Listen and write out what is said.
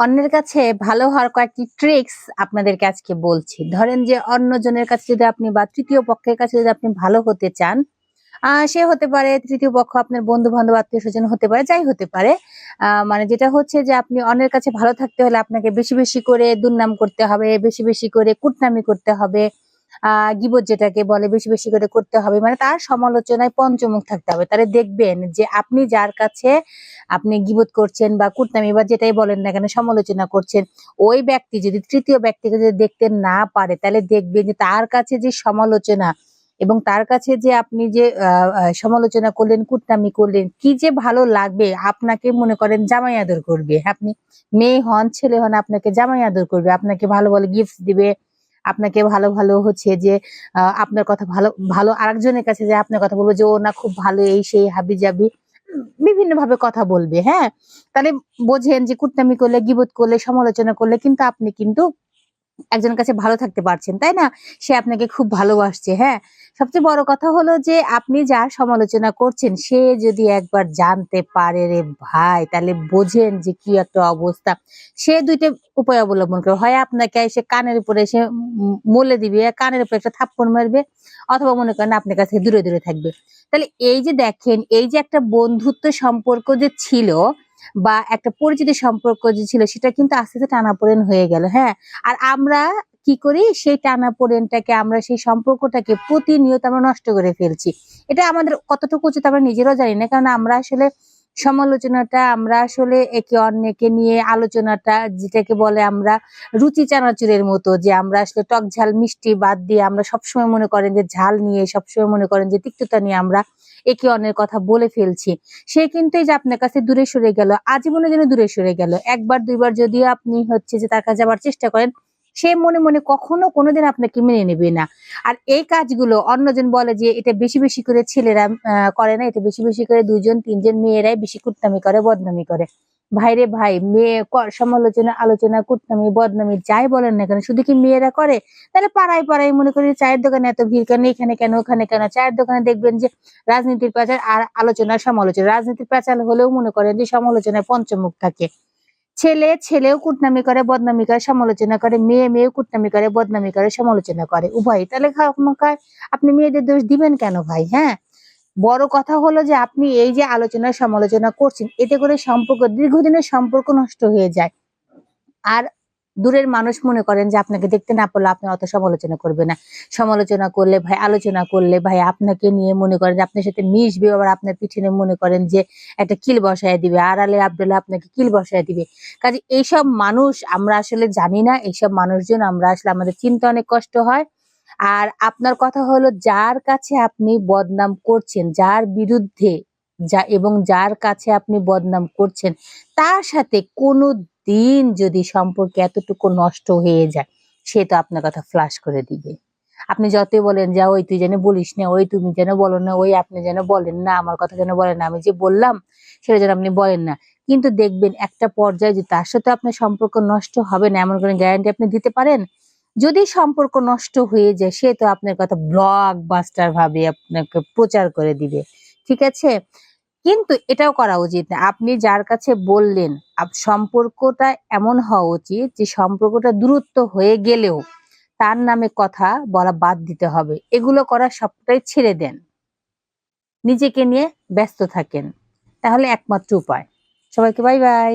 অন্যের কাছে ভালো হওয়ার কয়েকটি ট্রিক্স আপনাদের আজকে বলছি। ধরেন যে অন্যজনের কাছে যদি আপনি বা তৃতীয় পক্ষের কাছে যদি আপনি ভালো হতে চান সে হতে পারে, তৃতীয় পক্ষ আপনার বন্ধু বান্ধব আত্মীয় স্বজন হতে পারে, যাই হতে পারে। মানে যেটা হচ্ছে যে আপনি অন্যের কাছে ভালো থাকতে হলে আপনাকে বেশি বেশি করে দুর্নাম করতে হবে, বেশি বেশি করে কুটনামি করতে হবে। গিবত যেটাকে বলে, বেশি বেশি করে করতে হবে। মানে তার সমালোচনায় পঞ্চমুখ থাকতে হবে। তাহলে দেখবেন যে আপনি যার কাছে আপনি গিবত করছেন বা কুটনামি বা যেটাই বলেন না কেন সমালোচনা করছেন, ওই ব্যক্তি যদি তৃতীয় ব্যক্তিকে যদি দেখতে না পারে, তাহলে দেখবেন যে তার কাছে যে সমালোচনা এবং তার কাছে যে আপনি যে সমালোচনা করলেন, কুটনামি করলেন, কি যে ভালো লাগবে, আপনাকে মনে করেন জামাই আদর করবে। আপনি মেয়ে হন, ছেলে হন, আপনাকে জামাই আদর করবে, আপনাকে ভালো ভালো গিফট দিবে আপনাকে ভালো ভালো হচ্ছে যে আপনার কথা ভালো ভালো আরেকজনের কাছে যে আপনার কথা বলব যে, ও না খুব ভালো, এই সেই হাবি যাবি বিভিন্ন ভাবে কথা বলবে হ্যাঁ? তাহলে বোঝেন যে, কুটনামি করলে, গিবত করলে, সমালোচনা করলে কিন্তু আপনি কিন্তু একজনের কাছে ভালো থাকতে পারছেন, তাই না? সে আপনাকে খুব ভালোবাসছে হ্যাঁ? সবচেয়ে বড় কথা হলো যে, আপনি যার সমালোচনা করছেন, সে যদি একবার জানতে পারে, রে ভাই, তাহলে বোঝেন যে কি একটা অবস্থা। সে দুইটা উপায় অবলম্বন করে, হয় আপনাকে এসে কানের উপরে এসে মলে দিবে কানের উপরে একটা থাপ্পড় মারবে, অথবা মনে করেন আপনার কাছে দূরে দূরে থাকবে। তাহলে এই যে দেখেন, এই যে একটা বন্ধুত্ব সম্পর্ক যে ছিল বা একটা পরিচিতি সম্পর্ক যে ছিল সেটা কিন্তু আস্তে আস্তে টানাপোড়েন হয়ে গেল হ্যাঁ? আর আমরা কি করি? সেই টানাপোড়েনটাকে আমরা সেই সম্পর্কটাকে প্রতিনিয়ত আমরা নষ্ট করে ফেলছি। এটা আমাদের কতটুকু উচিত আমরা নিজেরাও জানি না, কারণ আমরা আসলে সমালোচনাটা আমরা আসলে একে অন্যকে নিয়ে আলোচনাটা, যেটাকে বলে আমরা রুচি চানাচুরের মতো, যে আমরা আসলে টক ঝাল, মিষ্টি বাদ দিয়ে আমরা সবসময় মনে করেন যে ঝাল নিয়ে, সবসময় মনে করেন যে তিক্ততা নিয়ে আমরা একে অন্যের কথা বলে ফেলছি। সে কিন্তু এই যে আপনার কাছে দূরে সরে গেল আজীবনের জন্য দূরে সরে গেল, একবার দুইবার যদিও আপনি হচ্ছে যে তার কাছে যাবার চেষ্টা করেন সে মনে মনে কখনো কোনোদিন আপনাকে মেনে নেবে না। আর এই কাজগুলো অন্যজন বলে যে, এটা বেশি বেশি করে ছেলেরা করে না, এটা বেশি বেশি করে দুজন তিনজন মেয়েরাই বেশি কুটনামি করে, বদনামি করে। ভাইরে ভাই, মেয়ে সমালোচনা, আলোচনা, কুটনামি, বদনামি, যাই বলেন না কেন, শুধু কি মেয়েরা করে? তাহলে পাড়ায় পাড়ায় মনে করি চায়ের দোকানে এত ভিড় কেন, এখানে কেন, ওখানে কেন? চায়ের দোকানে দেখবেন যে, রাজনীতির পেঁচাল আর আলোচনা, সমালোচনা। রাজনীতির পেঁচাল হলেও মনে করেন যে, সমালোচনায় পঞ্চমুখ থাকে। ছেলে ছেলেও কুটনামি করে, বদনামি করে, সমালোচনা করে, মেয়ে মেয়েও কুটনামি করে, বদনামি করে, সমালোচনা করে। উভয় তাহলে আপনি মেয়েদের দোষ দিবেন কেন ভাই হ্যাঁ? বড় কথা হলো যে আপনি এই যে আলোচনা, সমালোচনা করছেন, এতে করে সম্পর্ক দীর্ঘদিনের সম্পর্ক নষ্ট হয়ে যায়। আর দূরের মানুষ মনে করেন যে আপনাকে দেখতে না পারলে আপনি অত সমালোচনা করবে না। সমালোচনা করলে ভাই, আলোচনা করলে ভাই আপনাকে নিয়ে মনে করেন যে আপনার সাথে মিশবে, আবার আপনার পিছনে মনে করেন যে একটা কিল বসায় দিবে। আড়ালে আবডালে আপনাকে কিল বসায় দিবে। কাজে এইসব মানুষ আমরা আসলে জানি না, এইসব মানুষজন আমরা আসলে আমাদের চিন্তা অনেক কষ্ট হয়। আর আপনার কথা হলো যার কাছে আপনি বদনাম করছেন, যার বিরুদ্ধে যা এবং যার কাছে আপনি বদনাম করছেন, তার সাথে কোনো দিন যদি সম্পর্কে এতটুকু নষ্ট হয়ে যায়, সে তো আপনার কথা ফ্লাশ করে দিবে। আপনি যতই বলেন, যা, ওই তুই যেন বলিস না, ওই তুমি যেন বলো না, ওই আপনি যেন বলেন না, আমার কথা যেন বলেন না, আমি যে বললাম, সেটা যেন আপনি বলেন না। কিন্তু দেখবেন একটা পর্যায়ে যে তার সাথে আপনার সম্পর্ক নষ্ট হবে না, এমন কোনো গ্যারান্টি আপনি দিতে পারেন? যদি সম্পর্ক নষ্ট হয়ে যায়, সে তো আপনার কথা ব্লক বাস্টার ভাবে আপনাকে প্রচার করে দিবে। ঠিক আছে? কিন্তু এটাও করা উচিত না। আপনি যার কাছে বললেন সম্পর্কটা এমন হওয়া উচিত যে সম্পর্কটা দূরত্ব হয়ে গেলেও তার নামে কথা বলা বাদ দিতে হবে। এগুলো করা সবটাই ছেড়ে দেন। নিজেকে নিয়ে ব্যস্ত থাকেন। তাহলে একমাত্র উপায়। সবাইকে বাই বাই